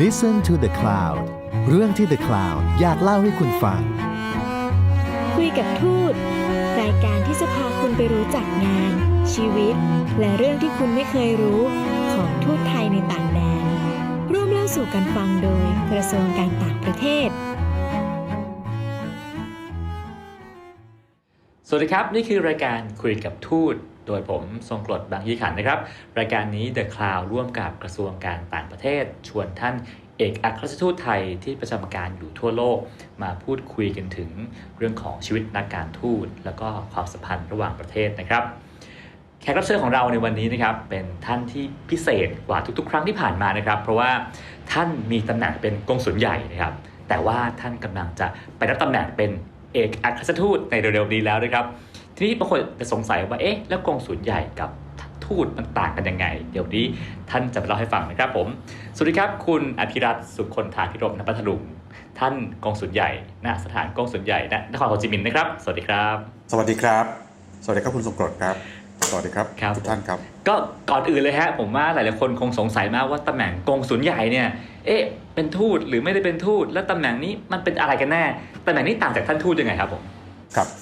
Listen to the Cloud เรื่องที่ The Cloud อยากเล่าให้คุณฟัง คุยกับทูต รายการที่จะพาคุณไปรู้จักงาน ชีวิต และเรื่องที่คุณไม่เคยรู้ ของทูตไทยในต่างแดน ร่วมเล่าสู่กันฟังโดยกระทรวงการต่างประเทศ สวัสดีครับ นี่คือรายการคุยกับทูต โดยผมทรงกรดบางยี่ขันนะครับ รายการนี้ The Cloud ร่วมกับกระทรวงการต่างประเทศ ชวนท่านเอกอัครราชทูตไทยที่ประจำการอยู่ทั่วโลก มาพูดคุยกันถึงเรื่องของชีวิตนักการทูต แล้วก็ความสัมพันธ์ระหว่างประเทศนะครับแขกรับเชิญของเราในวันนี้นะครับเป็นท่านที่พิเศษกว่าทุก ๆ ครั้งที่ผ่านมานะครับ เพราะว่าท่านมีตำแหน่งเป็นกงสุลใหญ่นะครับ แต่ว่าท่านกำลังจะไปรับตำแหน่งเป็นเอกอัครราชทูตในเร็วๆนี้แล้วนะครับ ทีนี้บางคนจะสงสัยว่าเอ๊ะแล้วกงสุลใหญ่กับทูตมันต่างกันยังไง เดี๋ยวนี้ท่านจะมาเล่าให้ฟังนะครับผม สวัสดีครับ คุณอภิรัตน์สุคนธาพิรมนพัทลุงท่านกงสุลใหญ่ณสถานกงสุลใหญ่ณนครโฮจิมินห์นะครับ สวัสดีครับ สวัสดีครับ สวัสดีครับคุณสมกรดครับ สวัสดีครับครับทุกท่านครับ ก็ก่อนอื่นเลยฮะผมว่าหลายๆคนคงสงสัยมากว่าตำแหน่งกงสุลใหญ่เนี่ย เอ๊ะ เป็นทูตหรือไม่ได้เป็นทูต แล้วตำแหน่งนี้มันเป็นอะไรกันแน่ตำแหน่งนี้ต่างจากท่านทูตยังไงครับผม ครับเอ่อ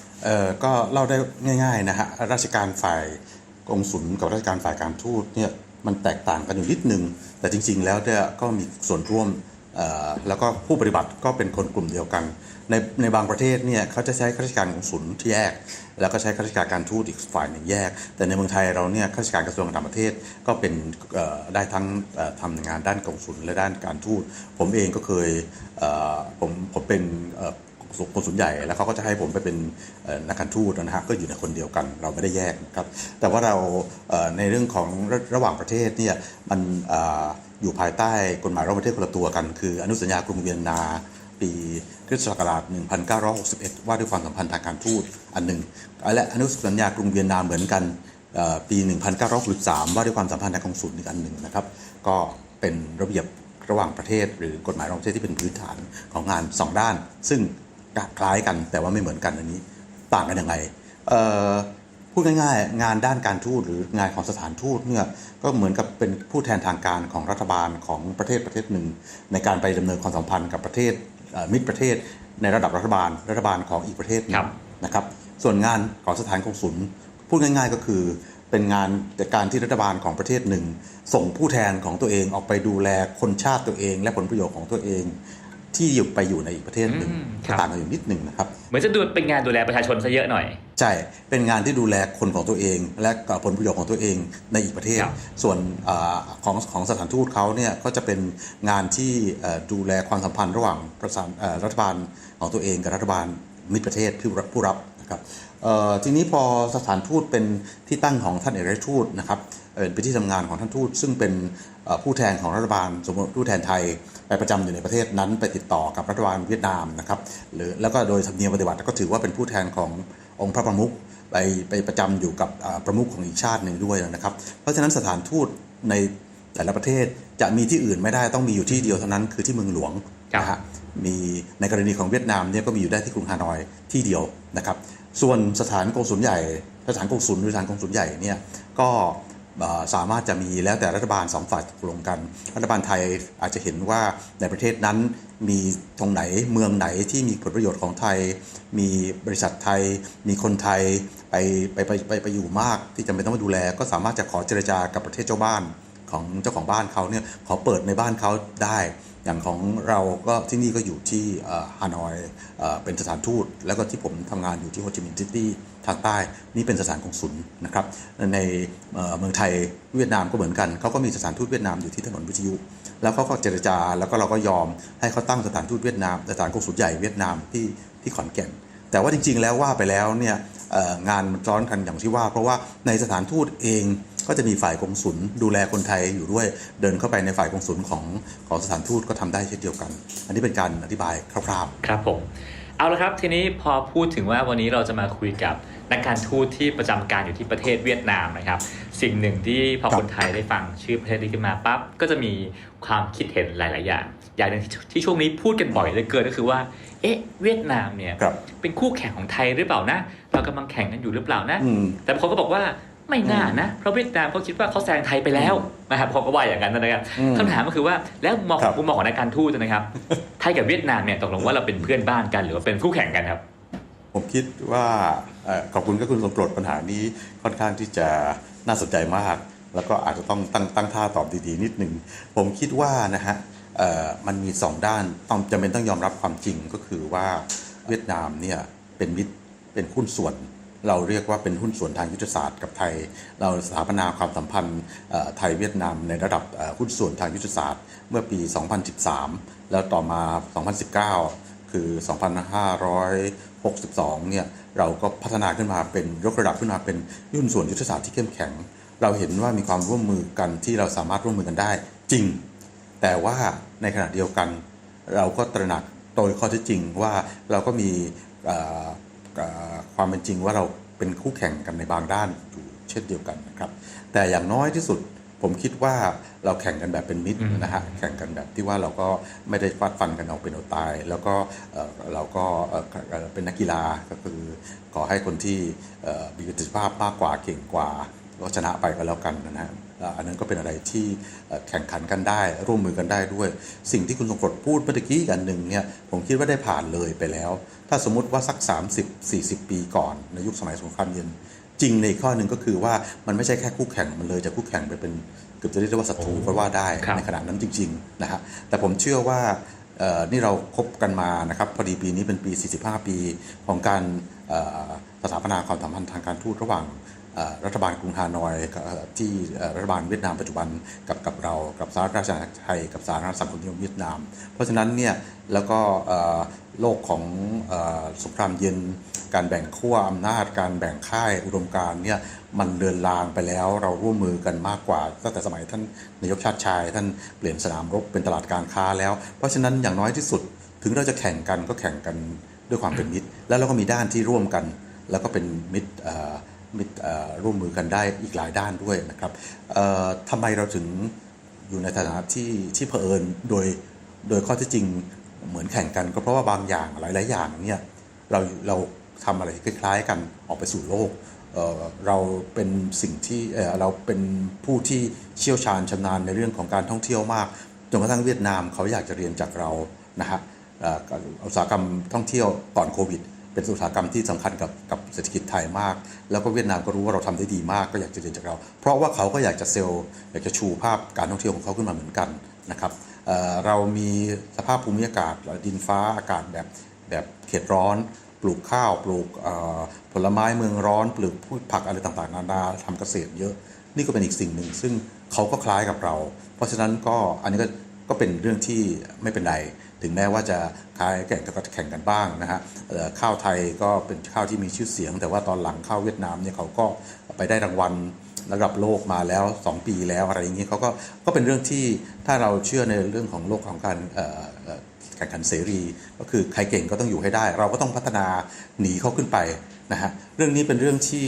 ก็เล่าได้ง่ายๆนะฮะราชการฝ่ายกองสุลกับราชการฝ่ายการทูตเนี่ยมันแตกต่างกันอยู่นิดนึง แต่จริง ๆ แล้วเนี่ยก็มีส่วนร่วมเอ่อแล้วก็ผู้ปฏิบัติก็เป็นคนกลุ่มเดียวกัน ในในบางประเทศเนี่ยเขาจะใช้ข้าราชการกองสุลที่แยก แล้วก็ใช้ข้าราชการการทูตอีกฝ่ายหนึ่งแยก แต่ในเมืองไทยเราเนี่ยข้าราชการกระทรวงต่างประเทศก็เป็นเอ่อได้ทั้งทำงานด้านกองสุลและด้านการทูตผมเองก็เคยเอ่อผมผมเป็น เอ่อกงสุลใหญ่แล้วเขาก็จะให้ผมไปเป็นนักการทูตนะฮะก็อยู่ในคนเดียวกัน เราไม่ได้แยกนะครับ แต่ว่าเราในเรื่องของระระหว่างประเทศเนี่ยมันออยู่ภายใต้กฎหมายระหว่างประเทศคนละตัวกัน คืออนุสัญญากรุงเวียนนาปีคริสตศักราช 1961 ว่าด้วยความสัมพันธ์ทางการทูตอันหนึ่ง และอนุสัญญากรุงเวียนนาเหมือนกันเอ่อปี 1963 ว่าด้วยความสัมพันธ์ทางกงสุลอีกอันหนึ่งนะครับ ก็เป็นระเบียบระหว่างประเทศ หรือกฎหมายระหว่างประเทศที่เป็นพื้นฐานของงาน 2 ด้าน ซึ่ง คล้ายกัน แต่ว่าไม่เหมือนกันอันนี้ ต่างกันยังไงเอ่อพูดง่ายๆ งานด้านการทูตหรืองานของสถานทูตเนี่ยก็เหมือนกับเป็นผู้แทนทางการของรัฐบาลของประเทศประเทศหนึ่ง ในการไปดำเนินความสัมพันธ์กับประเทศเอ่อมิตรประเทศ ในระดับรัฐบาล รัฐบาลของอีกประเทศหนึครังบนะครับ ส่วนงานของสถานกงสุลพูดง่าย ๆ ก็คือเป็นงานจากการที่รัฐบาลของประเทศหนึ่ง ส่งผู้แทนของตัวเองออกไปดูแลคนชาติตัวเอง และผลประโยชน์ของตัวเอง ที่อยู่ไปอยู่ในอีกประเทศหนึ่งอืมครับต่างกันอยู่นิดหนึ่งนะครับ เหมือนจะดูเป็นงานดูแลประชาชนซะเยอะหน่อย ใช่ เป็นงานที่ดูแลคนของตัวเอง และกับผลประโยชน์ของตัวเองในอีกประเทศครับส่วนอาของของสถานทูตเขาเนี่ยก็จะเป็นงานที่เอ่อดูแลความสัมพันธ์ระหว่างประสานเอ่อรัฐบาลของตัวเองกับรัฐบาลมิตรประเทศผู้รับผู้รับนะครับเอ่อทีนี้พอสถานทูตเป็นที่ตั้งของท่านเอกอัครราชทูตนะครับเอ่อเป็นที่ทำงานของท่านทูตซึ่งเป็นเอ่อผู้แทนของรัฐบาลสมมติผู้แทนไทย ไปประจำอยู่ในประเทศนั้นไปติดต่อกับรัฐบาลเวียดนามนะครับหรือแล้วก็โดยธรรมเนียมปฏิบัติก็ถือว่าเป็นผู้แทนขององค์พระประมุขไปไปประจำอยู่กับอ่าประมุขของอีกชาติหนึ่งด้วยนะครับ เพราะฉะนั้นสถานทูตในแต่ละประเทศจะมีที่อื่นไม่ได้ต้องมีอยู่ที่เดียวเท่านั้นคือที่เมืองหลวงครับนะฮะมีในกรณีของเวียดนามเนี่ยก็มีอยู่ได้ที่กรุงฮานอยที่เดียวนะครับ ส่วนสถานกงสุลใหญ่ สถานกงสุลหรือสถานกงสุลใหญ่เนี่ยก็เอ่อ สามารถจะมีแล้วแต่รัฐบาลสองฝ่ายตกลงกัน รัฐบาลไทยอาจจะเห็นว่าในประเทศนั้นมีตรงไหนเมืองไหนที่มีผลประโยชน์ของไทย มีบริษัทไทย มีคนไทยไปไปไปไปไปอยู่มากที่จำเป็นต้องมาดูแล ก็สามารถจะขอเจรจากับประเทศเจ้าบ้านของเจ้าของบ้านเขาเนี่ยขอเปิดในบ้านเขาได้ อย่างของเราก็ที่นี่ก็อยู่ที่ฮานอยเป็นสถานทูต แล้วก็ที่ผมทำงานอยู่ที่โฮจิมินห์ซิตี้ทางใต้นี่เป็นสถานกงสุลนะครับ ในเมืองไทยเวียดนามก็เหมือนกันเขาก็มีสถานทูตเวียดนามอยู่ที่ถนนวิทยุ แล้วเขาก็เจรจาแล้วก็เราก็ยอมให้เขาตั้งสถานทูตเวียดนามสถานกงสุลใหญ่เวียดนามที่ที่ขอนแก่น แต่ว่าจริง ๆ แล้วว่าไปแล้วเนี่ยงานมันซ้อนกันอย่างที่ว่า เพราะว่าในสถานทูตเอง ก็จะมีฝ่ายกงสุลดูแลคนไทยอยู่ด้วยเดินเข้าไปในฝ่ายกงสุลของของสถานทูตก็ทำได้เช่นเดียวกัน อันนี้เป็นการอธิบายคร่าวๆ ครับผมเอาละครับทีนี้พอพูดถึงว่าวันนี้เราจะมาคุยกับนักการทูตที่ประจำการอยู่ที่ประเทศเวียดนามนะครับ สิ่งหนึ่งที่พอครับคนไทยได้ฟังชื่อประเทศนี้ขึ้นมาปั๊บก็จะมีความคิดเห็นหลาย ๆ อย่าง อย่างหนึ่งที่ที่ช่วงนี้พูดกันบ่อยเหลยเกินก็คือว่า เอ๊ะ เวียดนามเนี่ยครับเป็นคู่แข่งของไทยหรือเปล่านะ เรากำลังแข่งกันอยู่หรือเปล่านะอืมแต่บางคนก็บอกว่า ไม่น่านะ เพราะเวียดนามเขาคิดว่าเขาแซงไทยไปแล้วนะครับเขาก็ว่าอย่างนั้นนะครับอืมคำถามก็คือว่าแล้วมุมมองขครัองบมุมมองของนักการทูตนะครับไทยกับเวียดนามเนี่ยตกลงว่าเราเป็นเพื่อนบ้านกัน หรือว่าเป็นคู่แข่งกันครับ ผมคิดว่าเอ่อขอบคุณก็คุณสมกรดปัญหานี้ค่อนข้างที่จะน่าสนใจมาก แล้วก็อาจจะต้องตั้งตั้งท่าตอบดีๆนิดนึงผมคิดว่านะฮะเอ่อมันมีสองด้านต้องจำเป็นต้องยอมรับความจริงก็คือว่าเวียดนามเนี่ยเป็นมิตรเป็นหุ้นส่วน เราเรียกว่าเป็นหุ้นส่วนทางยุทธศาสตร์กับไทย เราสถาปนาความสัมพันธ์ไทยเวียดนามในระดับหุ้นส่วนทางยุทธศาสตร์ เมื่อปี 2013 แล้วต่อมา 2019 คือ 2562 เนี่ยเราก็พัฒนาขึ้นมาเป็นยกระดับขึ้นมาเป็นยุ่นส่วนยุทธศาสตร์ที่เข้มแข็ง เราเห็นว่ามีความร่วมมือกันที่เราสามารถร่วมมือกันได้จริง แต่ว่าในขณะเดียวกัน เราก็ตระหนักโดยข้อเท็จจริงว่าเราก็มี ความเป็นจริงว่าเราเป็นคู่แข่งกันในบางด้านอยู่เช่นเดียวกันนะครับ แต่อย่างน้อยที่สุดผมคิดว่าเราแข่งกันแบบเป็นมิตรอืมนะฮะแข่งกันแบบที่ว่าเราก็ไม่ได้ฟาดฟันกันเอาเป็นเอาตาย แล้วก็เอ่อเราก็เอ่อเอ่อเป็นนักกีฬาก็คือขอให้คนที่เอ่อมีประสิทธิภาพมากกว่าเก่งกว่าก็ชนะไปก็แล้วกันนะฮะเอ่ออันนั้นก็เป็นอะไรที่เอ่อแข่งขันกันได้ ร่วมมือกันได้ด้วย สิ่งที่คุณสงกรดพูดเมื่อกี้อีกอันหนึ่งเนี่ยผมคิดว่าได้ผ่านเลยไปแล้ว ถ้าสมมติว่าสัก 30-40 ปีก่อนในยุคสมัยสงครามเย็น จริงในอีกข้อหนึ่งก็คือว่ามันไม่ใช่แค่คู่แข่งมันเลยจากคู่แข่งไปเป็นเกือบจะเรียกได้ว่าศัตรูก็ว่าได้ครับในขณะนั้นจริงๆนะฮะแต่ผมเชื่อว่าเอ่อนี่เราคบกันมานะครับพอดีปีนี้เป็นปี 45 ปีของการเอ่อสถาปนาความสัมพันธ์ทางการทูตระหว่างเอ่อ รัฐบาลกรุงฮานอยกับเอ่อที่รัฐบาลเวียดนามปัจจุบันกับกับเรากับสหรัฐราชอาณาจักรไทยกับสาธารณสังคมนิยมเวียดนาม เพราะฉะนั้นเนี่ยแล้วก็โลกของอสงครามเย็นการแบ่งขั้วอำนาจการแบ่งค่ายอุดมการเนี่ยมันเลือนลางไปแล้วเราร่วมมือกันมากกว่าตั้งแต่สมัยท่านนายกชาติชาย ท่านเปลี่ยนสนามรบเป็นตลาดการค้าแล้ว เพราะฉะนั้นอย่างน้อยที่สุดถึงเราจะแข่งกันก็แข่งกันด้วยความเป็นมิตร แล้วเราก็มีด้านที่ร่วมกัน แล้วก็เป็นมิตร รเอ่อร่วมมือกันได้อีกหลายด้านด้วยนะครับทำไมเราถึงอยู่ในฐานะที่ที่เผอิญโดยโดยข้อที่จริงเหมือนแข่งกัน ก็เพราะว่าบางอย่างหลาย ๆ อย่างเนี่ยเราเราทำอะไรคล้าย ๆ กันออกไปสู่โลกเเราเป็นสิ่งที่เเราเป็นผู้ที่เชี่ยวชาญชำนาญในเรื่องของการท่องเที่ยวมากจนกระทั่งเวียดนามเขาอยากจะเรียนจากเรานะฮะอุตสาหกรรมท่องเที่ยวก่อนโควิด เป็นอุตสาหกรรมที่สำคัญกับกับเศรษฐกิจไทยมาก แล้วก็เวียดนามก็รู้ว่าเราทำได้ดีมากก็อยากจะเรียนจากเรา เพราะว่าเขาก็อยากจะเซลล์อยากจะชูภาพการท่องเที่ยวของเขาขึ้นมาเหมือนกันนะครับเเรามีสภาพภูมิอากาศดินฟ้าอากาศแบบแบบเขตร้อน ปลูกข้าวปลูกผลไม้เมืองร้อนปลูกพืชผักอะไรต่างๆ นานาทำเกษตรเยอะนี่ก็เป็นอีกสิ่งหนึ่ง ซึ่งเขาก็คล้ายกับเรา เพราะฉะนั้นก็อันนี้ก็ก็เป็นเรื่องที่ไม่เป็นไร ถึงแม้ว่าจะคล้ายแข่งก็แข่งกันบ้างนะฮะข้าวไทยก็เป็นข้าวที่มีชื่อเสียง แต่ว่าตอนหลังข้าวเวียดนามเนี่ยเขาก็ไปได้รางวัลระดับโลกมาแล้ว 2 ปีแล้วอะไรอย่างนี้เขาก็ก็เป็นเรื่องที่ถ้าเราเชื่อในเรื่องของโลกของการแข่งขันเสรี ก็คือใครเก่งก็ต้องอยู่ให้ได้ เราก็ต้องพัฒนาหนีเขาขึ้นไปนะฮะเรื่องนี้เป็นเรื่องที่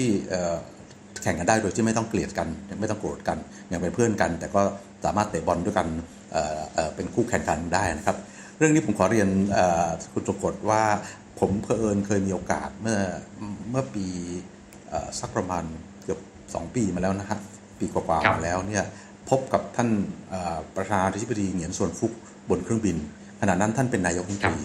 แข่งกันได้โดยที่ไม่ต้องเกลียดกันไม่ต้องโกรธกันยังเป็นเพื่อนกัน แต่ก็สามารถเตะบอลด้วยกันเอ่อเอ่อเป็นคู่แข่งกันได้นะครับ เรื่องนี้ผมขอเรียนเอ่อคุณสมกฎว่าผมเผอิญเคยมีโอกาสเมื่อเมื่อปีเอ่อสักประมาณเกือบ2ปีมาแล้วนะฮะปีกว่าครับๆมาแล้วเนี่ยพบกับท่านเอ่อประธานาธิบดีเหงียนส่วนฟุกบนเครื่องบินขณะนั้นท่านเป็นนายกรัฐมนตรี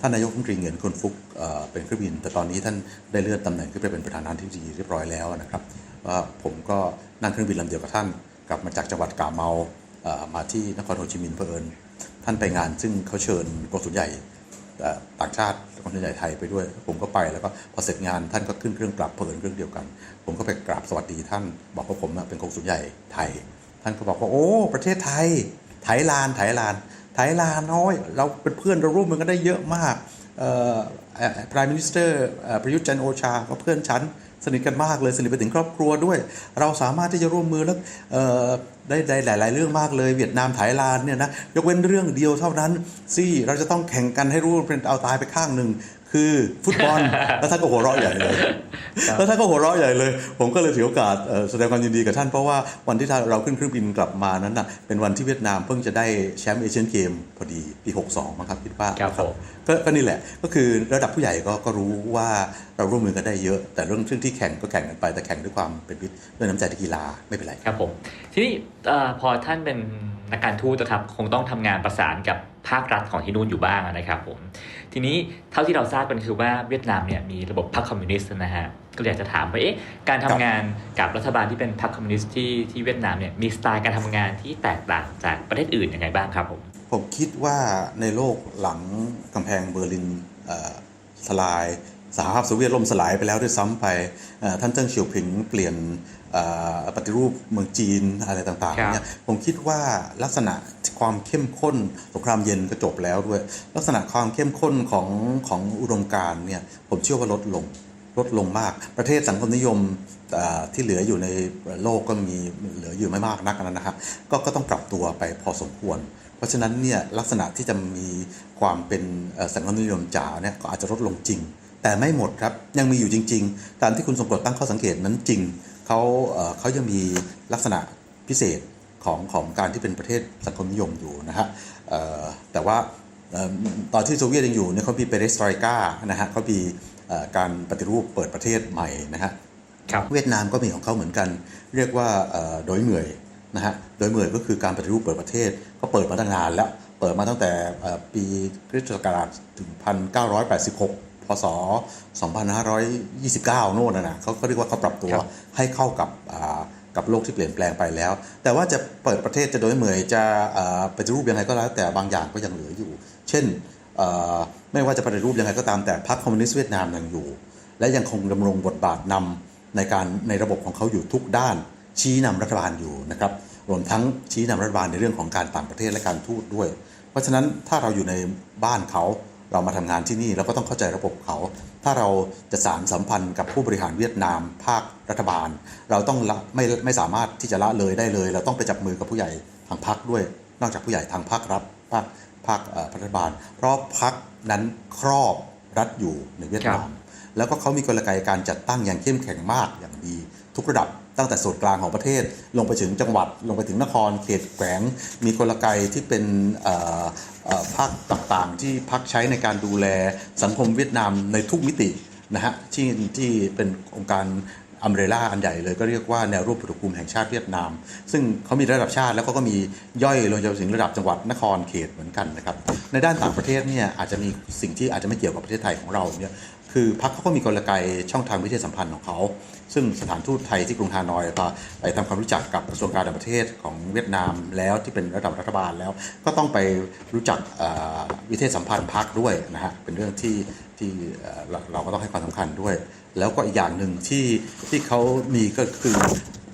ท่านนายกรัฐมนตรีเหงียนคนฟุกเอ่อเป็นเครื่องบิน แต่ตอนนี้ท่านได้เลื่อนตำแหน่งขึ้นไปเป็นประธานาธิบดีเรียบร้อยแล้วนะครับว่าผมก็นั่งเครื่องบินลำเดียวกับท่าน กลับมาจากจังหวัดกาเมาเอ่อมาที่นครโฮจิมินห์เผอิญ ท่านไปงาน ซึ่งเขาเชิญกองสุนใหญ่ต่างชาติกองสุนใหญ่ไทยไปด้วย ผมก็ไปแล้วก็พอเสร็จงานท่านก็ขึ้นเครื่องกลับเผอินเครื่องเดียวกัน ผมก็ไปกราบสวัสดีท่านบอกว่าผมเป็นกองสุนใหญ่ไทย ท่านก็บอกว่าโอ้ ประเทศไทยไทยลานไทยลานไทยลานน้อย เราเป็นเพื่อนเราร่วมมือกันได้เยอะมาก เอ่อเอ่อ Prime Minister เอ่อประยุทธ์จันโอชาก็เพื่อนฉันสนิทกันมากเลยสนิทไปถึงครอบครัวด้วย เราสามารถที่จะร่วมมือแล้วได้ได้หลาย ๆ เรื่องมากเลยเวียดนามไทยลานเนี่ยนะยกเว้นเรื่องเดียวเท่านั้นที่เราจะต้องแข่งกันให้รู้เป็นเอาตายไปข้างหนึ่ง คคือฟุตบอล แล้วท่านก็หัวเราะใหญ่เลยครับแล้วท่านก็หัวเราะใหญ่เลย ผมก็เลยถือโอกาสเอ่อแสดงความยินดีกับท่านเพราะว่าวันที่เราขึ้นเครื่องบินกลับมานั้นน่ะเป็นวันที่เวียดนามเพิ่งจะได้แชมป์เอเชียนเกมพอดีปี 62มั้งครับคิดว่าครับผมก็ก็นี่แหละก็คือระดับผู้ใหญ่ก็ก็รู้ว่าเราร่วมมือกันได้เยอะ แต่เรื่องเรื่องที่แข่งก็แข่งกันไปแต่แข่งด้วยความเป็นมิตรด้วยน้ำใจที่กีฬาไม่เป็นไรครับผมทีนี้เอ่อพอท่านเป็นนักการทูตนะครับคงต้องทำงานประสานกับภาครัฐของที่นู่นอยู่บ้างนะครับผม ทีนี้เท่าที่เราทราบกันคือว่าเวียดนามเนี่ยมีระบบพรรคคอมมิวนิสต์นะฮะก็เลยอยากจะถามว่าเอ๊ะการทำงานกับรัฐบาลที่เป็นพรรคคอมมิวนิสต์ที่ที่เวียดนามเนี่ยมีสไตล์การทำงานที่แตกต่างจากประเทศอื่นยังไงบ้างครับผมผมคิดว่าในโลกหลังกำแพงเบอร์ลินเอ่อสลายสหภาพโซเวียตล่มสลายไปแล้วด้วยซ้ำไปเอ่อท่านเจิ้งเฉียวผิงเปลี่ยนเอ่อปฏิรูปเมืองจีนอะไรต่างครับๆเนี่ยผมคิดว่าลักษณะ ความเข้มข้นสงครามเย็นก็จบแล้วด้วย ลักษณะความเข้มข้นของของอุดมการเนี่ยผมเชื่อว่าลดลงลดลงมาก ประเทศสังคมนิยมที่เหลืออยู่ในโลกก็มีเหลืออยู่ไม่มากนักนะครับก็ก็ต้องปรับตัวไปพอสมควร เพราะฉะนั้นเนี่ยลักษณะที่จะมีความเป็นสังคมนิยมจ๋าเนี่ยก็อาจจะลดลงจริง แต่ไม่หมดครับยังมีอยู่จริง ๆ ตามที่คุณสมกรตั้งข้อสังเกตนั้นจริงเขาเขายังมีลักษณะพิเศษ ของของการที่เป็นประเทศสังคมนิยมอยู่นะฮะเอ่อแต่ว่าเอ่อตอนที่โซเวียตยังอยู่เนี่ยเขามีเปเรสตรอยกานะฮะเขามีเอ่อการปฏิรูปเปิดประเทศใหม่นะฮะครับเวียดนามก็มีของเขาเหมือนกัน เรียกว่าเอ่อโดยเหมยนะฮะโดยเหมยก็คือการปฏิรูปเปิดประเทศก็เปิดมาตั้งนานแล้วเปิดมาตั้งแต่เอ่อปีคริสตศักราชถึง 1986 พศ 2529 โน่นนะนะเขาก็เรียกว่าเขาปรับตัวครับให้เข้ากับอ่า กับโลกที่เปลี่ยนแปลงไปแล้ว แต่ว่าจะเปิดประเทศจะโดยเหมยจะปฏิรูปยังไงก็แล้วแต่บางอย่างก็ยังเหลืออยู่ เช่นไม่ว่าจะปฏิรูปยังไงก็ตามแต่พรรคคอมมิวนิสต์เวียดนามยังอยู่ และยังคงดำรงบทบาทนำในการในระบบของเขาอยู่ทุกด้าน ชี้นำรัฐบาลอยู่นะครับรวมทั้งชี้นำรัฐบาลในเรื่องของการต่างประเทศและการทูตด้วย เพราะฉะนั้นถ้าเราอยู่ในบ้านเขา เรามาทำงานที่นี่เราก็ต้องเข้าใจระบบเขา ถ้าเราจะสารสัมพันธ์กับผู้บริหารเวียดนาม ภาครัฐบาล เราต้องละไม่ไม่สามารถที่จะละเลยได้เลย เราต้องไปจับมือกับผู้ใหญ่ทางพรรคด้วย นอกจากผู้ใหญ่ทางภาครัฐภาคภาคเอ่อรัฐบาล เพราะพรรคนั้นครอบรัฐอยู่ในเวียดนาม แล้วก็เขามีกลไกการจัดตั้งอย่างเข้มแข็งมากอย่างดีทุกระดับ ตั้งแต่ส่วนกลางของประเทศ ลงไปถึงจังหวัด ลงไปถึงนครเขตแขวง มีกลไกที่เป็นภาคต่างๆ ที่พักใช้ในการดูแลสังคมเวียดนามในทุกมิตินะฮะที่ที่เป็นองค์การอัมเรล่าอันใหญ่เลยก็เรียกว่าแนวร่วมปฏิรูปแห่งชาติเวียดนาม ซึ่งเขามีระดับชาติแล้วก็ก็มีย่อยลงจนถึงระดับจังหวัดนครเขตเหมือนกันนะครับในด้านต่างประเทศเนี่ยอาจจะมีสิ่งที่อาจจะไม่เกี่ยวกับประเทศไทยของเราเนี่ยคือพรรคเขาก็มีกลไกช่องทางวิทยาสัมพันธ์ของเขา ซึ่งสถานทูตไทยที่กรุงฮานอยก็ไปทำความรู้จักกับกระทรวงการต่างประเทศของเวียดนามแล้วที่เป็นระดับรัฐบาลแล้ว ก็ต้องไปรู้จักวิทศสัมพันธ์พักด้วยนะฮะเป็นเรื่องที่ที่เราก็ต้องให้ความสำคัญด้วย แล้วก็อีกอย่างหนึ่งที่ที่เขามีก็คือ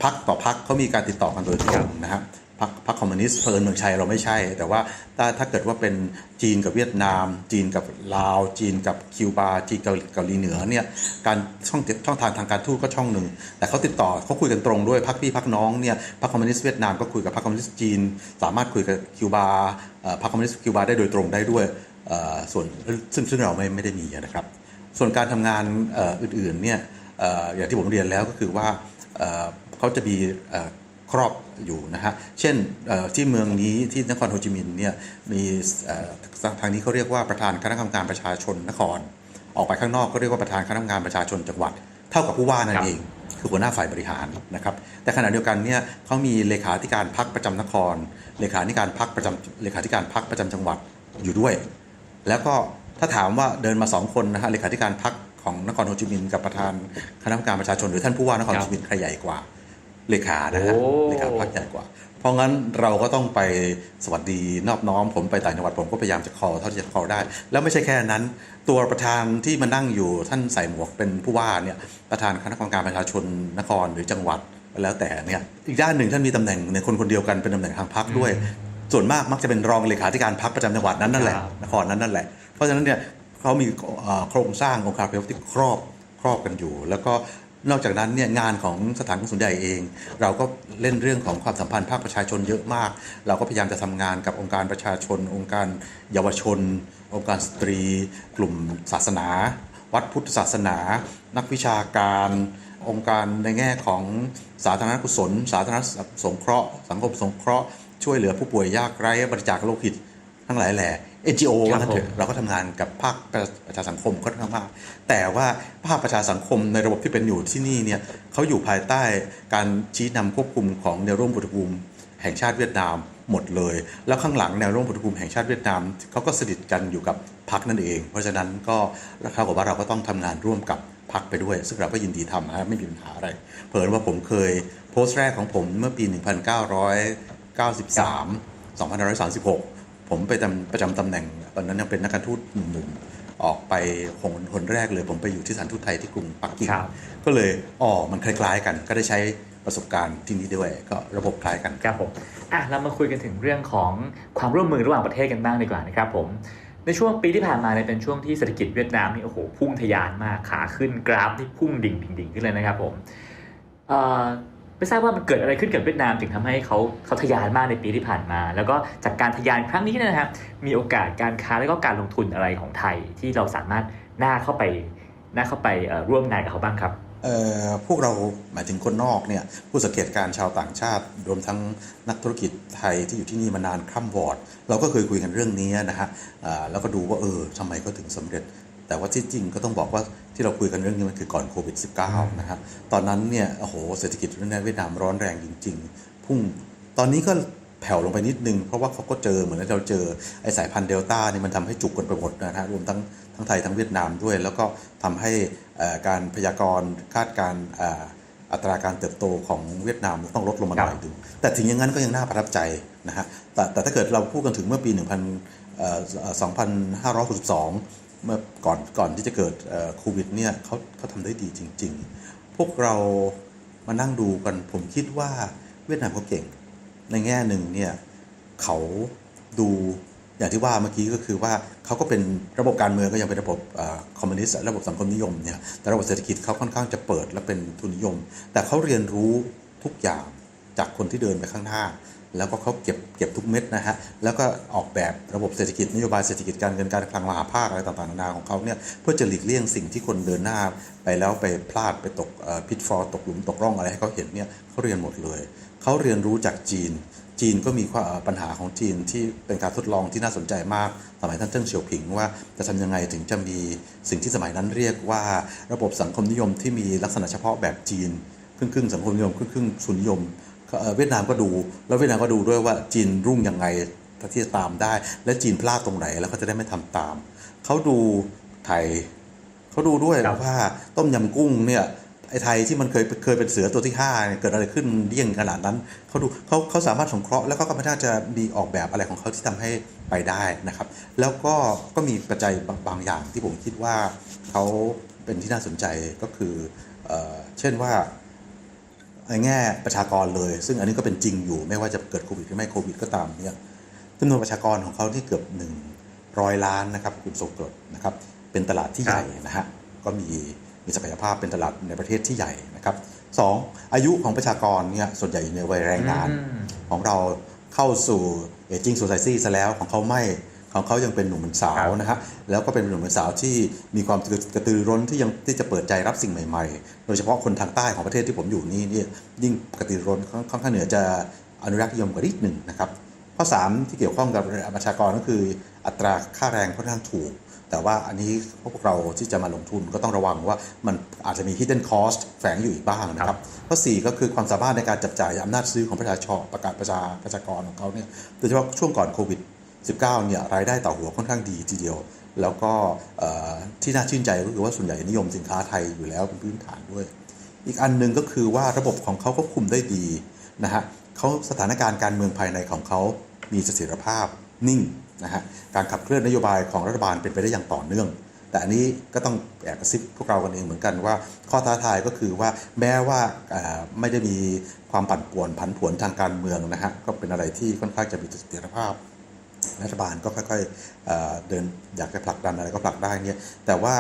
พักต่อพักเขามีการติดต่อกันโดยตรงนะครับ พรรคพรรคคอมมิวนิสต์เพลินเมืองชัยเราไม่ใช่ แต่ว่าถ้าถ้าเกิดว่าเป็นจีนกับเวียดนาม จีนกับลาว จีนกับคิวบาจีนกับเกาหลีเหนือเนี่ยการช่องช่องทางทางการทูตก็ช่องหนึ่ง แต่เขาติดต่อเขาคุยกันตรงด้วยพรรคพี่พรรคน้องเนี่ยพรรคคอมมิวนิสต์เวียดนามก็คุยกับพรรคคอมมิวนิสต์จีน สามารถคุยกับคิวบาพรรคคอมมิวนิสต์คิวบาได้โดยตรงได้ด้วยส่วนซึ่งซึ่งเราไม่ไม่ได้มีนะครับ ส่วนการทำงานอื่นๆเนี่ยอย่างที่ผมเรียนแล้วก็คือว่าเขาจะมี ครอบอยู่นะฮะ เช่นที่เมืองนี้ที่นครโฮจิมินห์เนี่ยมีทางนี้เขาเรียกว่าประธานคณะกรรมการประชาชนนคร ออกไปข้างนอกก็เรียกว่าประธานคณะกรรมการประชาชนจังหวัด เท่ากับผู้ว่านั่นเองคือหัวหน้าฝ่ายบริหารนะครับ แต่ขณะเดียวกันเนี่ยเขามีเลขาธิการพักประจำนคร เลขาธิการพักประจำเลขาธิการพักประจำจังหวัดอยู่ด้วย แล้วก็ถ้าถามว่าเดินมาสองคนนะฮะเลขาธิการพักของนครโฮจิมินห์กับประธานคณะกรรมการประชาชนหรือท่านผู้ว่านครโฮจิมินห์ใครใหญ่กว่า เลขานะฮะโอ้เลขาพักใหญ่กว่า เพราะงั้นเราก็ต้องไปสวัสดีนอบน้อม ผมไปต่างจังหวัดผมก็พยายามจะคอเท่าที่จะคอได้ แล้วไม่ใช่แค่นั้น ตัวประธานที่มานั่งอยู่ท่านใส่หมวกเป็นผู้ว่าเนี่ยประธานคณะกรรมการประชาชนนครหรือจังหวัดก็แล้วแต่เนี่ยอีกด้านหนึ่งท่านมีตำแหน่งในคนคนเดียวกันเป็นตำแหน่งทางพรรคด้วย ส่วนมากมักจะเป็นรองเลขาธิการพรรคประจำจังหวัดนั้นนั่นแหละครับนครนั้นนั่นแหละ เพราะฉะนั้นเนี่ยเขามีเอ่อโครงสร้างองค์การปฏิรูปที่ครอบครอบกันอยู่ แล้วก็ นอกจากนั้นเนี่ยงานของสถานกงสุลใหญ่เอง เราก็เล่นเรื่องของความสัมพันธ์ภาคประชาชนเยอะมาก เราก็พยายามจะทำงานกับองค์การประชาชน องค์การเยาวชน องค์การสตรี กลุ่มศาสนา วัดพุทธศาสนา นักวิชาการ องค์การในแง่ของสาธารณกุศล สาธารณสงเคราะห์ สังคมสงเคราะห์ช่วยเหลือผู้ป่วยยากไร้บริจาคโลหิตทั้งหลายแหล่ NGO ครัว่าบงั้นเถอะผมเราก็ทำงานกับภาคประชาสังคมค่อนข้างมากแต่ว่าภาคประชาสังคมในระบบที่เป็นอยู่ที่นี่เนี่ยเขาอยู่ภายใต้การชี้นำควบคุมของแนวร่วมปุถุภูมิแห่งชาติเวียดนามหมดเลย แล้วข้างหลังแนวร่วมปุถุภูมิแห่งชาติเวียดนามเขาก็สนิทกันอยู่กับพรรคนั่นเอง เพราะฉะนั้นก็เท่ากับว่าเราก็ต้องทำงานร่วมกับพรรคไปด้วย ซึ่งเราก็ยินดีทำนะไม่มีปัญหาอะไร เผอิญว่าผมเคยโพสต์แรกของผมเมื่อปี 1993 2536 ผมไปทำประจำตำแหน่ง ตอนนั้นยังเป็นนักการทูตหนุ่มๆออกไปคนคนแรกเลย ผมไปอยู่ที่สถานทูตไทยที่กรุงปักกิ่งครับก็เลยอ๋อมันคล้ายๆกัน ก็ได้ใช้ประสบการณ์ที่นี่ด้วยก็ระบบคล้ายกันครับผมอะเรามาคุยกันถึงเรื่องของความร่วมมือระหว่างประเทศกันบ้างดีกว่านะครับผมในช่วงปีที่ผ่านมาเนี่ยเป็นช่วงที่เศรษฐกิจเวียดนามนี่โอ้โหพุ่งทะยานมากขาขึ้นกราฟที่พุ่งดิ่งดิ่งดิ่งขึ้นเลยนะครับผมเอ่อ ไม่ทราบว่ามันเกิดอะไรขึ้นกับเวียดนามถึงทำให้เขาเขาทะยานมากในปีที่ผ่านมา แล้วก็จากการทะยานครั้งนี้นยนะครับมีโอกาสการค้าแล้วก็การลงทุนอะไรของไทยที่เราสามารถน้าเข้าไปน้าเข้าไปร่วมงานกับเขาบ้างครับเอ่อพวกเราหมายถึงคนนอกเนี่ยผู้สังเกตการชาวต่างชาติ รวมทั้งนักธุรกิจไทยที่อยู่ที่นี่มานานคร่ำวอด เราก็เคยคุยกันเรื่องนี้นะฮะอ่าแล้วก็ดูว่าเออทำไมเขาถึงสำเร็จ แต่ว่าที่จริงก็ต้องบอกว่าที่เราคุยกันเรื่องนี้มันคือก่อนโควิด -19 นะฮะตอนนั้นเนี่ยโอ้โหเศรษฐกิจในเวียดนามร้อนแรงจริง ๆ พุ่งตอนนี้ก็แผ่วลงไปนิดนึง เพราะว่าเขาก็เจอเหมือนที่เราเจอไอสายพันธุ์เดลต้านี่มันทำให้จุกกันไปหมดนะฮะรวมทั้งทั้งไทยทั้งเวียดนามด้วย แล้วก็ทำให้เอ่อการพยากรณ์คาดการณ์อ่าอัตราการเติบโตของเวียดนามต้องลดลงมาหน่อยครับหนึงแต่ถึงอย่างนั้นก็ยังน่าประทับใจนะฮะแต่แต่ถ้าเกิดเราพูดกันถึงเมื่อปี 1 0 0เอ่อเอ่อ2562 เมื่อก่อนก่อนที่จะเกิดโควิดเนี่ยเขาเขาทำได้ดีจริง ๆ พวกเรามานั่งดูกันผมคิดว่าเวียดนามเขาเก่ง ในแง่หนึ่งเนี่ยเขาดูอย่างที่ว่าเมื่อกี้ก็คือว่าเขาก็เป็นระบบการเมืองก็ยังเป็นระบบอคอมมิวนิสต์ระบบสังคมนิยมเนี่ยแต่ระบบเศรษฐกิจเขาค่อนข้างจะเปิดและเป็นทุนนิยม แต่เขาเรียนรู้ทุกอย่างจากคนที่เดินไปข้างหน้า แล้วก็เขาเก็บเก็บทุกเม็ดนะฮะแล้วก็ออกแบบระบบเศรษฐกิจนโยบายเศรษฐกิจการเงินการคลังมหาภาคอะไรต่างๆนานาของเขาเนี่ยเพื่อจะหลีกเลี่ยงสิ่งที่คนเดินหน้าไปแล้วไปพลาดไปตกพิทฟอร์ตกหลุมตกร่องอะไรให้เขาเห็นเนี่ยเขาเรียนหมดเลยเขาเรียนรู้จากจีน จีนก็มีปัญหาของจีนที่เป็นการทดลองที่น่าสนใจมาก สมัยท่านเจิ้งเฉียวผิงว่าจะทำยังไงถึงจะมีสิ่งที่สมัยนั้นเรียกว่าระบบสังคมนิยมที่มีลักษณะเฉพาะแบบจีนครึ่งครึ่งๆสังคมนิยมครึ่งครึ่งๆทุนนิยม เอ่อเวียดนามก็ดู แล้วเวียดนามก็ดูด้วยว่าจีนรุ่งยังไงที่จะตามได้ และจีนพลาดตรงไหนแล้วเขาจะได้ไม่ทำตาม เขาดูไทยเขาดูด้วยครับว่าต้มยำกุ้งเนี่ยไอ้ไทยที่มันเคยเคยเป็นเสือตัวที่ห้าเนี่ยเกิดอะไรขึ้นเดี่ยงขนาดนั้นเขาดูเขาเขาสามารถสงเคราะห์แล้วก็ก็ไม่น่าจะมีออกแบบอะไรของเขาที่ทำให้ไปได้นะครับ แล้วก็ก็มีปัจจัยบางบางอย่างที่ผมคิดว่าเขาเป็นที่น่าสนใจก็คือเออเช่นว่า ในแง่ประชากรเลย ซึ่งอันนี้ก็เป็นจริงอยู่ไม่ว่าจะเกิดโควิดหรือไม่โควิดก็ตามเนี่ยจำนวนประชากรของเขาที่เกือบหนึ่งร้อยล้านนะครับคุณทรงกรดนะครับเป็นตลาดที่คใหรับญ่นะฮะก็มีมีศักยภาพเป็นตลาดในประเทศที่ใหญ่นะครับสองอายุของประชากรเนี่ยส่วนใหญ่อยู่ในวัยแรงงานอืมของเราเข้าสู่เอจิ้งโซซ i ตี้ซะแล้วของเขาไม่ ของเขายังเป็นหนุ่มเป็นสาวครับนะฮะแล้วก็เป็นหนุ่มเป็นสาวที่มีความกระตือรือร้นที่ยังที่จะเปิดใจรับสิ่งใหม่ๆ โดยเฉพาะคนทางใต้ของประเทศที่ผมอยู่นี่เนี่ยยิ่งกระตือรือร้นค่อนค่อนข้างเหนือจะอนุรักษ์นิยมกว่านิดหนึ่งนะครับข้อสามที่เกี่ยวข้องกับประชากรก็คือ อัตราค่าแรงค่อนข้างถูก แต่ว่าอันนี้พวกเราที่จะมาลงทุนก็ต้องระวังว่ามันอาจจะมี hidden cost แฝงอยู่อีกบ้างนะครับข้อสี่ก็คือความสามารถในการจับจ่ายอำนาจซื้อของประชาชนประกาศประชาประชากรของเขาเนี่ยโดยเฉพาะช่วงก่อนโควิด 19เนี่ยรายได้ต่อหัวค่อนข้างดีทีเดียว แล้วก็ที่น่าชื่นใจก็คือว่าส่วนใหญ่นิยมสินค้าไทยอยู่แล้วเป็นพื้นฐานด้วย อีกอันหนึ่งก็คือว่าระบบของเขาก็คุมได้ดีนะฮะเขาสถานการณ์การเมืองภายในของเขามีเสถียรภาพนิ่งนะฮะการขับเคลื่อนนโยบายของรัฐบาลเป็นไปได้อย่างต่อเนื่อง แต่อันนี้ก็ต้องแอบกระซิบพวกเรากันเองเหมือนกันว่า ข้อท้าทายก็คือว่าแม้ว่าไม่ได้มีความปั่นป่วนผันผวนทางการเมืองนะฮะก็เป็นอะไรที่ค่อนข้างจะมีเสถียรภาพ รัฐบาลก็ค่อยๆเอ่อเดินอยากจะผลักดันอะไรก็ผลักได้เนี่ยแต่ว่า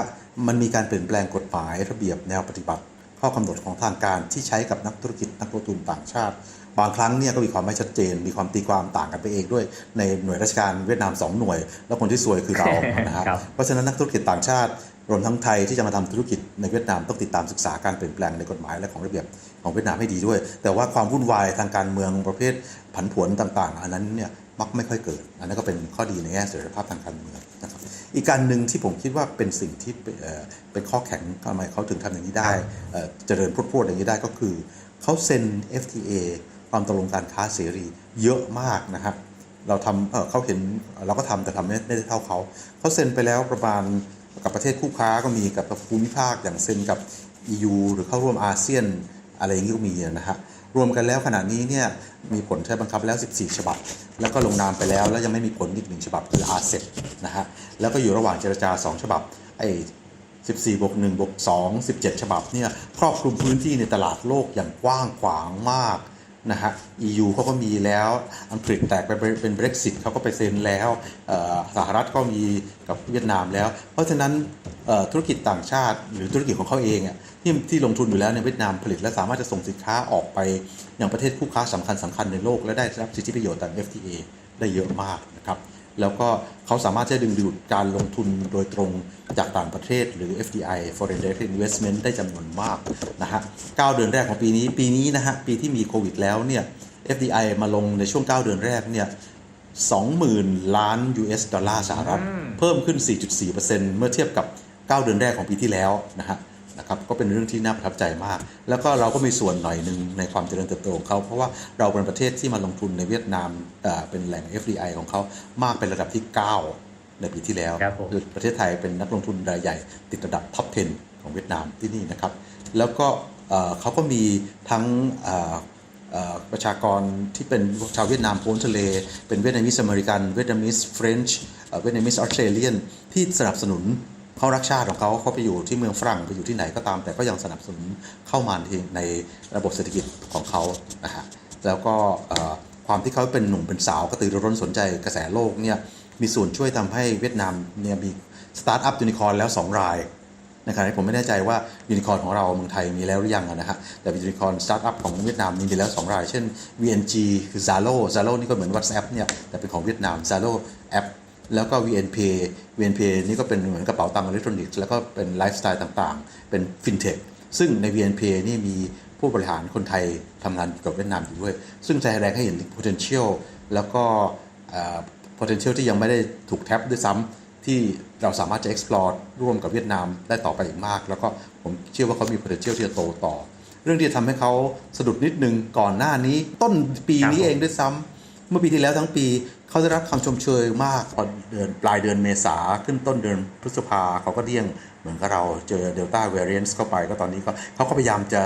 มันมีการเปลี่ยนแปลงกฎหมายระเบียบแนวปฏิบัติ ข้อกำหนดของทางการที่ใช้กับนักธุรกิจนักลงทุนต่างชาติ บางครั้งเนี่ยก็มีความไม่ชัดเจน มีความตีความต่างกันไปเองด้วย ในหน่วยราชการเวียดนาม2หน่วย แล้วคนที่ซวยคือเรานะฮะครับเพราะฉะนั้นนักธุรกิจต่างชาติรวมทั้งไทยที่จะมาทำธุรกิจในเวียดนามต้องติดตามศึกษาการเปลี่ยนแปลงในกฎหมายและของระเบียบของเวียดนามให้ดีด้วย แต่ว่าความวุ่นวายทางการเมืองประเภทผันผวนต่าง ๆ อันนั้นเนี่ย มักไม่ค่อยเกิด อันนั้นก็เป็นข้อดีในแง่เสรีภาพทางการเมืองนะครับอีกการหนึ่งที่ผมคิดว่าเป็นสิ่งที่เป็นข้อแข็งทำไมเขาถึงทำอย่างนี้ได้เจริญพรวดๆอย่างนี้ได้ก็คือเขาเซ็น FTA ความตกลงการค้าเสรีเยอะมากนะครับเราทำเขาเห็นเราก็ทำแต่ทำไม่ไม่ได้เท่าเขาเขาเซ็นไปแล้วประมาณกับประเทศคู่ค้าก็มีกับภูมิภาคอย่างเซ็นกับ EU หรือเข้าร่วมอาเซียนอะไรอย่างนี้ก็มีนะฮะ รวมกันแล้วขณะนี้เนี่ยมีผลใช้บังคับแล้ว 14 ฉบับ แล้วก็ลงนามไปแล้ว แล้วยังไม่มีผลอีกหนึ่งฉบับคืออาเซนะฮะแล้วก็อยู่ระหว่างเจรจา 2 ฉบับไอ้14บวก1บวก2 17 ฉบับเนี่ยครอบคลุมพื้นที่ในตลาดโลกอย่างกว้างขวางมาก นะฮะ EU เขาก็มีแล้วอังกฤษแตกไปเป็น Brexit เขาก็ไปเซ็นแล้วสหรัฐก็มีกับเวียดนามแล้ว เพราะฉะนั้นธุรกิจต่างชาติ หรือธุรกิจของเขาเองที่ที่ลงทุนอยู่แล้วในเวียดนามผลิต และสามารถจะส่งสินค้าออกไปอย่างประเทศคู่ค้าสำคัญสำคัญในโลก และได้รับสิทธิประโยชน์ตาม FTA ได้เยอะมากนะครับ แล้วก็เขาสามารถจะดึงดูดการลงทุนโดยตรงจากต่างประเทศหรือ FDI Foreign Direct Investment ได้จำนวนมากนะฮะ9เดือนแรกของปีนี้ ปีนี้นะฮะ ปีที่มีโควิดแล้วเนี่ย FDI มาลงในช่วง 9 เดือนแรกเนี่ย20,000 ล้าน US ดอลลาร์สหรัฐ เพิ่มขึ้น 4.4%เมื่อเทียบกับ 9 เดือนแรกของปีที่แล้วนะฮะ นะครับก็เป็นเรื่องที่น่าประทับใจมาก แล้วก็เราก็มีส่วนหน่อยหนึ่งในความเจริญเติบโตของเขา เพราะว่าเราเป็นประเทศที่มาลงทุนในเวียดนามเอ่อเป็นแหล่ง FDI ของเขามากเป็นระดับที่ 9 ในปีที่แล้วครับผมคือประเทศไทยเป็นนักลงทุนรายใหญ่ ติดระดับท็อป 10 ของเวียดนามที่นี่นะครับ แล้วก็เอ่อเขาก็มีทั้งเอ่อเอ่อประชากรที่เป็นชาวเวียดนามพ้นทะเล เป็นเวียดนามิสอเมริกัน เวียดนามิสเฟรนช์เวียดนามิสออสเตรเลียนที่สนับสนุน เขารักชาติของเขาเขาไปอยู่ที่เมืองฝรั่งไปอยู่ที่ไหนก็ตาม แต่ก็ยังสนับสนุนเข้ามาในในระบบเศรษฐกิจของเขานะฮะแล้วก็ความที่เขาเป็นหนุ่มเป็นสาวกระตือรือร้นสนใจกระแสโลกเนี่ยมีส่วนช่วยทำให้เวียดนามเนี่ยมีสตาร์ทอัพยูนิคอร์แล้ว 2 รายในขณะที่ผมไม่แน่ใจว่ายูนิคอร์นของเราเมืองไทยมีแล้วหรือยังนะฮะแต่ยูนิคอร์นสตาร์ทอัพของเวียดนามมีแล้ว2ราย เช่น VNG คือ Zalo Zalo นี่ก็เหมือน WhatsApp เนี่ยแต่เป็นของเวียดนาม Zalo แอป แล้วก็ VNP VNP นี่ก็เป็นเหมือนกระเป๋าตังค์อิเล็กทรอนิกส์แล้วก็เป็นไลฟ์สไตล์ต่างๆ เป็นฟินเทคซึ่งใน VNP นี่มีผู้บริหารคนไทยทำงานกับเวียดนามอยู่ด้วย ซึ่งแสดงให้เห็น potential แล้วก็ potential ที่ยังไม่ได้ถูกแท็บด้วยซ้ำที่เราสามารถจะ explore ร่วมกับเวียดนามได้ต่อไปอีกมาก แล้วก็ผมเชื่อว่าเขามี potential ที่จะโตต่อ เรื่องที่ทำให้เขาสะดุดนิดนึงก่อนหน้านี้ ต้นปีนี้เองด้วยซ้ำ เมื่อปีที่แล้วทั้งปีเขาได้รับคำชมเชยมากพอเดือนปลายเดือนเมษาขึ้นต้นเดือนพฤษภาเขาก็เดี่ยงเหมือนกับเราเจอเดลต้า variant เข้าไปก็ตอนนี้ก็เขาก็พยายามจะ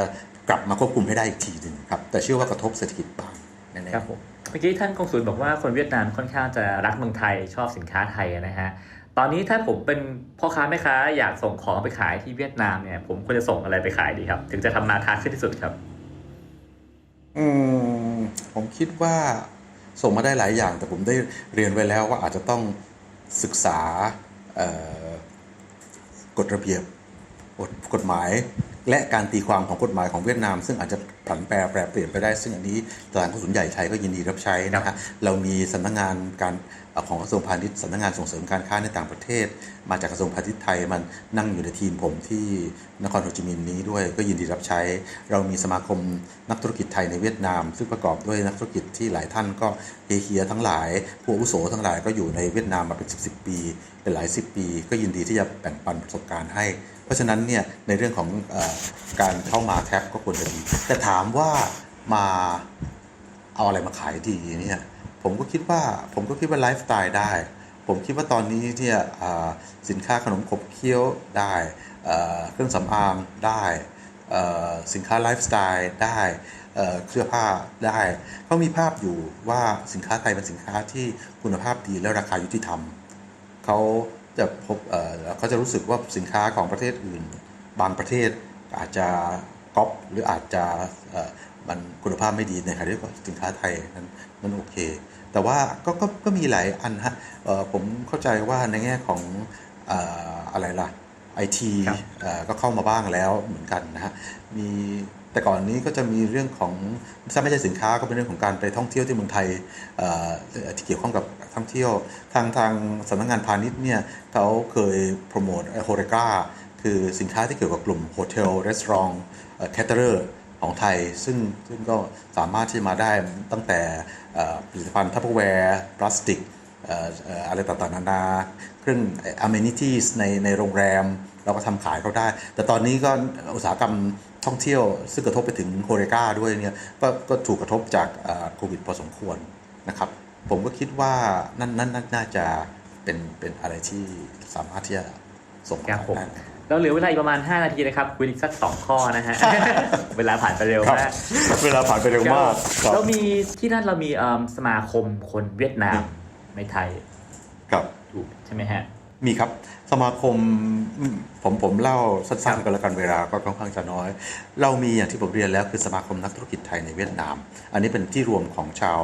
กลับมาควบคุมให้ได้อีกทีหนึ่งครับ แต่เชื่อว่ากระทบเศรษฐกิจบ้างแน่ๆครับผมเมื่อกี้ท่านกงสุลบอกว่าคนเวียดนามค่อนข้างจะรักเมืองไทยชอบสินค้าไทยนะฮะตอนนี้ถ้าผมเป็นพ่อค้าแม่ค้าอยากส่งของไปขายที่เวียดนามเนี่ย ผมควรจะส่งอะไรไปขายดีครับ ถึงจะทำมาค้าขึ้นที่สุดครับ อืมผมคิดว่า ส่งมาได้หลายอย่าง แต่ผมได้เรียนไว้แล้วว่าอาจจะต้องศึกษากฎระเบียบกฎกฎหมายและการตีความของกฎหมายของเวียดนาม ซึ่งอาจจะผันแปรแปรเปลี่ยนไปได้ ซึ่งอันนี้ตลาดกสุนใหญ่ไทยก็ยินดีรับใช้นะฮะเรามีสำนักงานการ ของกระทรวงพาณิชย์สำนักงานส่งเสริมการค้าในต่างประเทศ มาจากกระทรวงพาณิชย์ไทยมันนั่งอยู่ในทีมผมที่นครโฮจิมินห์นี้ด้วยก็ยินดีรับใช้ เรามีสมาคมนักธุรกิจไทยในเวียดนาม ซึ่งประกอบด้วยนักธุรกิจที่หลายท่านก็เฮียๆทั้งหลายผู้อาวุโสทั้งหลายก็อยู่ในเวียดนามมาเป็น 10บปี เป็นหลาย 10 ปี ก็ยินดีที่จะแบ่งปันประสบการณ์ให้ เพราะฉะนั้นเนี่ยในเรื่องของอการเข้ามาแท็บก็ควรจะดีแต่ถามว่ามาเอาอะไรมาขายดีเนี่ย ผมก็คิดว่าผมก็คิดว่าไลฟ์สไตล์ได้ ผมคิดว่าตอนนี้เนี่ยสินค้าขนมขบเคี้ยวได้เครื่องสำอางได้สินค้าไลฟ์สไตล์ได้เอ่อเสื้อผ้าได้เขามีภาพอยู่ว่าสินค้าไทยเป็นสินค้าที่คุณภาพดีและราคายุติธรรมเขาจะพบเขาจะรู้สึกว่าสินค้าของประเทศอื่น บางประเทศอาจจะก๊อปหรืออาจจะมันคุณภาพไม่ดีในขณะที่สินค้าไทยนั้นนั้นโอเค แต่ว่าก็ก็ก็มีหลายอันฮะเอ่อผมเข้าใจว่าในแง่ของเอ่ออะไรล่ะไอทีครับก็เข้ามาบ้างแล้วเหมือนกันนะฮะมีแต่ก่อนนี้ก็จะมีเรื่องของถ้าไม่ใช่สินค้าก็เป็นเรื่องของการไปท่องเที่ยวที่เมืองไทยเอ่อที่เกี่ยวข้องกับท่องเที่ยว ทางทางสำนักงานพาณิชย์เนี่ยเขาเคยโปรโมทโฮเรกาคือสินค้าที่เกี่ยวกับกลุ่มโฮเทลรีสอร์ทแคทเตอร์ ของไทย ซึ่งซึ่งก็สามารถที่มาได้ตั้งแต่ผลิตภัณฑ์ทัพเปอแวร์พลาสติกอะไรต่างๆ นานา เครื่อง amenities ในในโรงแรม เราก็ทำขายเขาได้ แต่ตอนนี้ก็อุตสาหกรรมท่องเที่ยว ซึ่งกระทบไปถึงโฮเรกาด้วยเนี่ยก็ก็ถูกกระทบจากโควิดพอสมควรนะครับ ผมก็คิดว่านั่นนั่นน่าจะเป็นเป็นอะไรที่สามารถที่จะส่งครับผมได้ เราเหลือเวลาอีกประมาณ 5 นาทีนะครับคุยอีกสัก 2 ข้อนะฮะ เวลาผ่านไปเร็วครับมากเวลาผ่านไปเร็วมากครับเรามีที่นั่นเรามีเอิ่มสมาคมคนเวียดนามในไทย ครับถูกใช่ไหมฮะ มีครับสมาคมอืมผมผมเล่าสั้นครัๆบกันแล้วกันเวลาก็ค่อนข้างจะน้อย เรามีอย่างที่ผมเรียนแล้วคือสมาคมนักธุรกิจไทยในเวียดนาม อันนี้เป็นที่รวมของชาว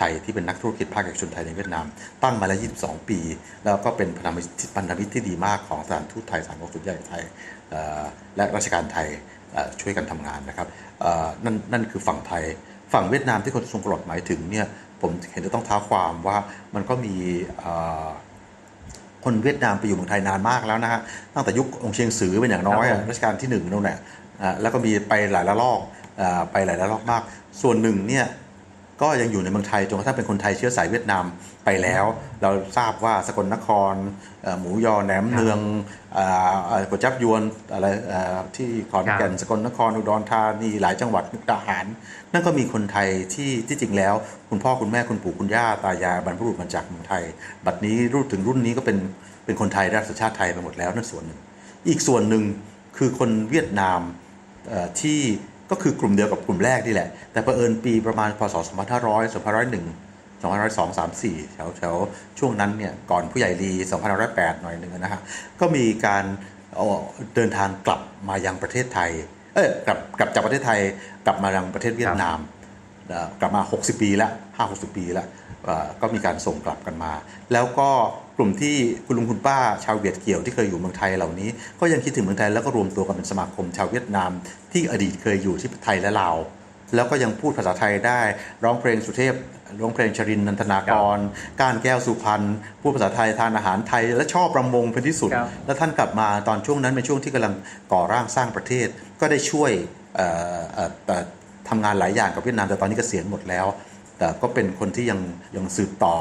ไทยที่เป็นนักธุรกิจภาคเอกชนไทยในเวียดนาม ตั้งมาแล้ว 22 ปี แล้วก็เป็นพันธมิตรพันธมิตรที่ดีมากของสถานทูตไทยสถานกงสุลใหญ่ไทยเอ่อและราชการไทยเอ่อช่วยกันทำงานนะครับเอ่อนั่นนั่นคือฝั่งไทย ฝั่งเวียดนามที่คนทรงกรดหมายถึงเนี่ยผมเห็นจะต้องท้าความว่ามันก็มีเอ่อคนเวียดนามไปอยู่เมืองไทยนานมากแล้วนะฮะตั้งแต่ยุคองค์เชียงซือเป็นอย่างน้อยครับอะผมรัชกาลที่หนึ่งนู่นแหละอ่าแล้วก็มีไปหลายระลอกอ่าไปหลายระลอกมาก ส่วนหนึ่งเนี่ย ก็ยังอยู่ในเมืองไทยจนกระทั่งเป็นคนไทยเชื้อสายเวียดนามไปแล้ว เราทราบว่าสกลนครหมูยอแหนมเนืองอ่าอ่าก๋วยจับยวนอะไรที่ขอนแก่นสกลนครอุดรธานีหลายจังหวัดมุกดาหาร นั่นก็มีคนไทยที่ที่จริงแล้ว คุณพ่อคุณแม่คุณปู่คุณย่าตายายบรรพบุรุษมาจากเมืองไทย บัดนี้รุ่นถึงรุ่นนี้ก็เป็นเป็นคนไทยได้รับสัญชาติไทยไปหมดแล้วนั่นส่วนหนึ่ง อีกส่วนหนึ่งคือคนเวียดนามที่ ก็คือกลุ่มเดียวกับกลุ่มแรกนี่แหละ แต่ประเอิญปีประมาณพศ 2500 2501 2502 34แถวแถวช่วงนั้นเนี่ยก่อนผู้ใหญ่ลี2508 หน่อยหนึ่งนะฮะก็มีการเาเดินทางกลับมายังประเทศไทย เอ้ยกลับกลับจากประเทศไทยกลับมายังประเทศเวียดนามกลับมา 60 ปีล้ว5 60 ปีล้วเอ่อก็มีการส่งกลับกันมา แล้วก็ ลุ่มที่คุณลุงคุณป้าชาวเวียดเกี่ยวที่เคยอยู่เมืองไทยเหล่านี้ ก็ยังคิดถึงเมืองไทยแล้วก็รวมตัวกันเป็นสมาคมชาวเวียดนาม ที่อดีตเคยอยู่ที่ไทยและลาวแล้วก็ยังพูดภาษาไทยได้ ร้องเพลงสุเทพร้องเพลงชรินนันทนากร ก้านแก้วสุพรรณพูดภาษาไทยทานอาหารไทย และชอบปรำวงเป็นที่สุด แล้วท่านกลับมาตอนช่วงนั้นเป็นช่วงที่กำลังก่อร่างสร้างประเทศ ก็ได้ช่วยเอ่อเอ่อเอ่อทำงานหลายอย่างกับเวียดนามแต่ตอนนี้เกษียณหมดแล้ว แต่ก็เป็นคนที่ยังยังสืบต่อ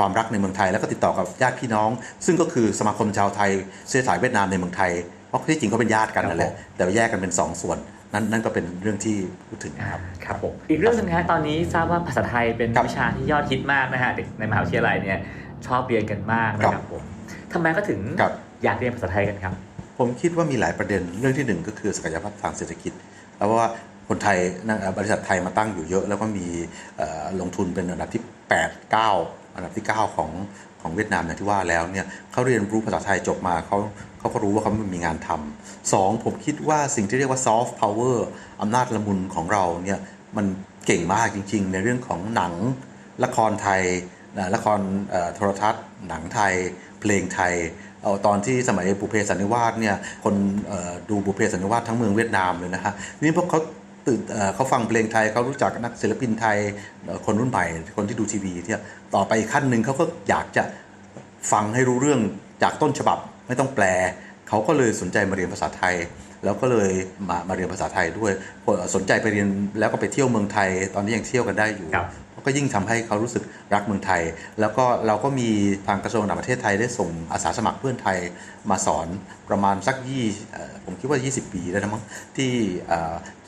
ความรักในเมืองไทย แล้วก็ติดต่อกับญาติพี่น้อง ซึ่งก็คือสมาคมชาวไทยเชื้อสายเวียดนามในเมืองไทยเพราะที่จริงเขาเป็นญาติกันนั่นแหละแต่ว่าแยกกันเป็นสองส่วนนั่นนั่นก็เป็นเรื่องที่พูดถึงนะครับครับผมอีกเรื่องหนึงนะฮะตอนนี้ทราบว่าภาษาไทยเป็นครับวิชาที่ยอดฮิตมากนะฮะเด็กในมหาวิทยาลัยเนี่ยชอบเรียนกันมากนะคครัรับบผมทำไมก็ถึงครับอยากเรียนภาษาไทยกันครับ ผมคิดว่ามีหลายประเด็นเรื่องที่หนึ่งก็คือศักยภาพทางเศรษฐกิจแล้วว่าคนไทยนะเอ่อบริษัทไทยมาตั้งอยู่เยอะ แล้วก็มีเอ่อลงทุนเป็นอันดับที่ 8 9 อันดับที่ 9 ของของเวียดนามอย่างที่ว่าแล้วเนี่ยเขาเรียนรู้ภาษาไทยจบมาเขาเขาก็รู้ว่าเขาไม่มีงานทำสองผมคิดว่าสิ่งที่เรียกว่า soft power อร์อำนาจละมุนของเราเนี่ยมันเก่งมากจริง ๆ ในเรื่องของหนังละครไทยละครโทรทัศน์ หนังไทย เพลงไทยเอาตอนที่สมัยบุเพสันนิวาสเนี่ยคนดูบุเพสันนิวาสทั้งเมืองเวียดนามเลยนะฮะนี่พวกเขา ตื่นเขาฟังเพลงไทยเขารู้จักนักศิลปินไทยคนรุ่นใหม่คนที่ดูทีวีเนี่ยต่อไปอีกขั้นหนึ่งเขาก็อยากจะฟังให้รู้เรื่องจากต้นฉบับไม่ต้องแปล เขาก็เลยสนใจมาเรียนภาษาไทย แล้วก็เลยมามาเรียนภาษาไทยด้วยสนใจไปเรียนแล้วก็ไปเที่ยวเมืองไทย ตอนนี้ยังเที่ยวกันได้อยู่ก็ยิ่งทำให้เขารู้สึกรักเมืองไทย แล้วก็เราก็มีทางกระทรวงต่างประเทศไทยได้ส่งอาสาสมัครเพื่อนไทยมาสอนประมาณสักยี่ผมคิดว่า 20 ปีแล้วนะมั้งที่เ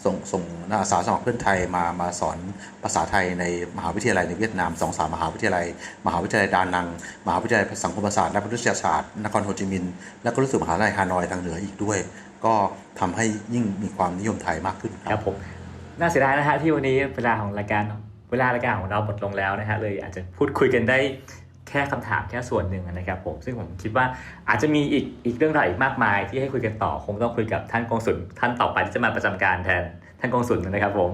ส่งส่งอาสาสมัครเพื่อนไทยมามาสอนภาษาไทยในมหาวิทยาลัยในเวียดนามสองสามมหาวิทยาลัย มหาวิทยาลัยดานัง มหาวิทยาลัยสังคมศาสตร์และมนุษยศาสตร์นครโฮจิมินห์แล้วก็รู้สึกมหาวิทยาลัยฮานอยทางเหนืออีกด้วย ก็ทำให้ยิ่งมีความนิยมไทยมากขึ้นครัรับผมน่าเสียดายนะฮะที่วันนี้เวลาของรายการเวลารายการของเราหมดลงแล้วนะฮะเลยอาจจะพูดคุยกันได้ แค่คำถามแค่ส่วนหนึ่งนะครับผมซึ่งผมคิดว่าอาจจะมีอีกอีกเรื่องราวอีกมากมาย ที่ให้คุยกันต่อคงต้องคุยกับท่านกงสุลท่านต่อไปที่จะมาประจำการแทนท่านกงสุลนะครับผม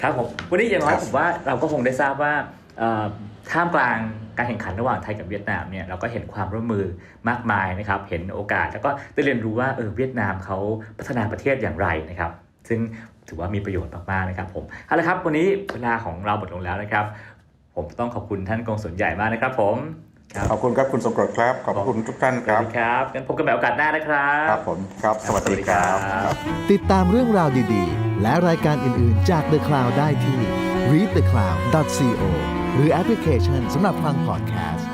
ครับผมวันนี้อย่างน้อยครับผมว่าเราก็คงได้ทราบว่าเอ่อท่ามกลางการแข่งขันระหว่างไทยกับเวียดนามเนี่ยเราก็เห็นความร่วมมือมากมายนะครับ เห็นโอกาสแล้วก็ได้เรียนรู้ว่าเออเวียดนามเขาพัฒนาประเทศอย่างไรนะครับ ซึ่งถือว่ามีประโยชน์มากๆนะครับผมเอาละครับวันนี้เวลาของเราหมดลงแล้วนะครับ ผมต้องขอบคุณท่านกงสุลใหญ่มากนะครับผมครับขอบคุณครับคุณสมกรดครับ ขอบพระคุณทุกท่านสควัรัสบดีครับงั้นพบกันใหม่โอกาสหน้านะครับ ครับผมครับ สวัสดีครับ ติดตามเรื่องราวดีๆ และรายการอื่นๆจาก The Cloud ได้ที่ readthecloud.co หรือแอปพลิเคชันสำหรับฟังพอดแคสต์